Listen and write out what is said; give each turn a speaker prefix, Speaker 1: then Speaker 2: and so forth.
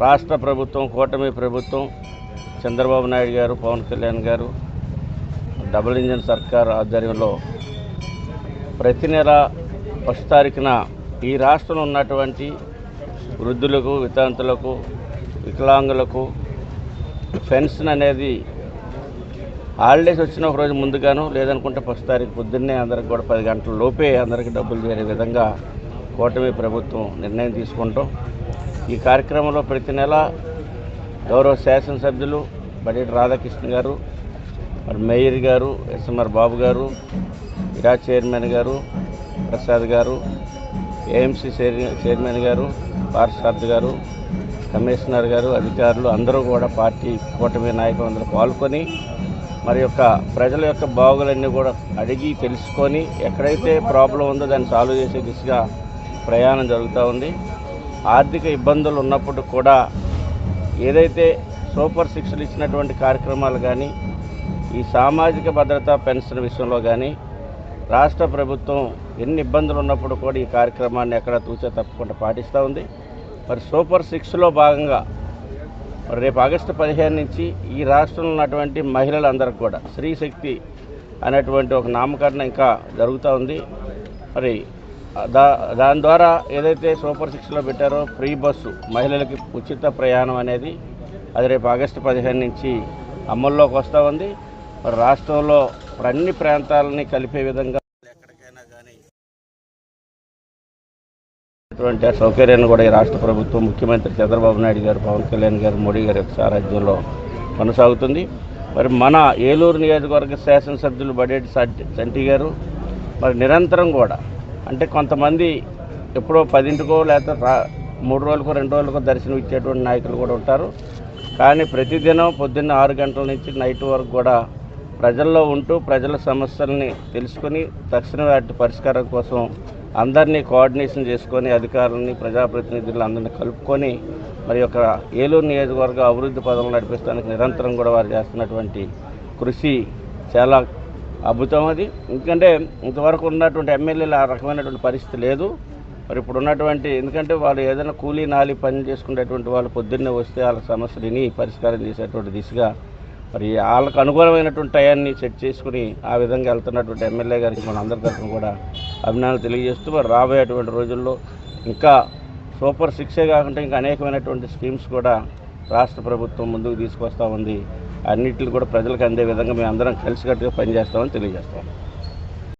Speaker 1: రాష్ట్ర ప్రభుత్వం కూటమి ప్రభుత్వం చంద్రబాబు నాయుడు గారు పవన్ కళ్యాణ్ గారు డబుల్ ఇంజన్ సర్కార్ ఆధ్వర్యంలో ప్రతి నెల ఫస్ట్ తారీఖున ఈ రాష్ట్రంలో ఉన్నటువంటి వృద్ధులకు వితాంతులకు వికలాంగులకు పెన్షన్ అనేది హాలిడేస్ వచ్చిన ఒక రోజు ముందుగాను లేదనుకుంటే ఫస్ట్ తారీఖు పొద్దున్నే అందరికి కూడా పది గంటల లోపే అందరికీ డబ్బులు చేరే విధంగా కూటమి ప్రభుత్వం నిర్ణయం తీసుకుంటాం. ఈ కార్యక్రమంలో ప్రతి నెల గౌరవ శాసనసభ్యులు బడేటి రాధాకృష్ణ గారు మరి మేయర్ గారు ఎస్ఎంఆర్ బాబు గారు ఇరా చైర్మన్ గారు ప్రసాద్ గారు ఏఎంసీ చైర్మన్ గారు పార్షాద్ గారు కమిషనర్ గారు అధికారులు అందరూ కూడా పార్టీ కూటమి నాయకులు అందరూ పాల్గొని మరి యొక్క ప్రజల యొక్క బాగులన్నీ కూడా అడిగి తెలుసుకొని ఎక్కడైతే ప్రాబ్లం ఉందో దాన్ని సాల్వ్ చేసే దిశగా ప్రయాణం జరుగుతూ ఉంది. ఆర్థిక ఇబ్బందులు ఉన్నప్పుడు కూడా ఏదైతే సూపర్ సిక్స్లు ఇచ్చినటువంటి కార్యక్రమాలు కానీ ఈ సామాజిక భద్రత పెన్షన్ విషయంలో కానీ రాష్ట్ర ప్రభుత్వం ఎన్ని ఇబ్బందులు ఉన్నప్పుడు కూడా ఈ కార్యక్రమాన్ని ఎక్కడ తూచే తప్పకుండా పాటిస్తూ ఉంది. మరి సూపర్ సిక్స్లో భాగంగా మరి రేపు ఆగస్టు పదిహేను నుంచి ఈ రాష్ట్రంలో ఉన్నటువంటి మహిళలందరికీ కూడా స్త్రీ శక్తి అనేటువంటి ఒక నామకరణ ఇంకా జరుగుతూ ఉంది. మరి దాని ద్వారా ఏదైతే సూపర్ సిక్స్లో పెట్టారో ఫ్రీ బస్సు మహిళలకి ఉచిత ప్రయాణం అనేది అది రేపు ఆగస్టు పదిహేను నుంచి అమల్లోకి వస్తూ ఉంది. మరి రాష్ట్రంలో అన్ని ప్రాంతాలని కలిపే విధంగా ఎక్కడికైనా కానీ అటువంటి సౌకర్యాన్ని కూడా ఈ రాష్ట్ర ప్రభుత్వం ముఖ్యమంత్రి చంద్రబాబు నాయుడు గారు పవన్ కళ్యాణ్ గారు మోడీ గారి యొక్క సారథ్యంలో కొనసాగుతుంది. మరి మన ఏలూరు నియోజకవర్గ శాసనసభ్యులు బడేటి సంటి గారు మరి నిరంతరం కూడా అంటే కొంతమంది ఎప్పుడో పదింటికో లేకపోతే రా మూడు రోజులకో రెండు రోజులకో దర్శనం ఇచ్చేటువంటి నాయకులు కూడా ఉంటారు. కానీ ప్రతిదినం పొద్దున్న ఆరు గంటల నుంచి నైట్ వరకు కూడా ప్రజల్లో ఉంటూ ప్రజల సమస్యల్ని తెలుసుకొని తక్షణ వాటి పరిష్కారం కోసం అందరినీ కోఆర్డినేషన్ చేసుకొని అధికారులని ప్రజాప్రతినిధులు అందరినీ కలుపుకొని మరి యొక్క ఏలూరు నియోజకవర్గ అభివృద్ధి పదవులు నడిపిస్తానికి నిరంతరం కూడా వారు చేస్తున్నటువంటి కృషి చాలా అద్భుతం అది. ఎందుకంటే ఇంతవరకు ఉన్నటువంటి ఎమ్మెల్యేలు ఆ రకమైనటువంటి పరిస్థితి లేదు. మరి ఇప్పుడు ఉన్నటువంటి ఎందుకంటే వాళ్ళు ఏదైనా కూలీ నాలి పని చేసుకునేటువంటి వాళ్ళు పొద్దున్నే వస్తే వాళ్ళ సమస్యలు విని పరిష్కారం చేసేటువంటి దిశగా మరి వాళ్ళకు అనుకూలమైనటువంటి టయాన్ని సెట్ చేసుకుని ఆ విధంగా వెళ్తున్నటువంటి ఎమ్మెల్యే గారికి మన అందరి తరఫున కూడా అభినందనలు తెలియజేస్తూ మరి రాబోయేటువంటి రోజుల్లో ఇంకా సూపర్ సిక్సే కాకుండా ఇంకా అనేకమైనటువంటి స్కీమ్స్ కూడా రాష్ట్ర ప్రభుత్వం ముందుకు తీసుకొస్తా ఉంది. అన్నింటిని కూడా ప్రజలకు అందే విధంగా మేము అందరం కలిసికట్టుగా పనిచేస్తామని తెలియజేస్తాం.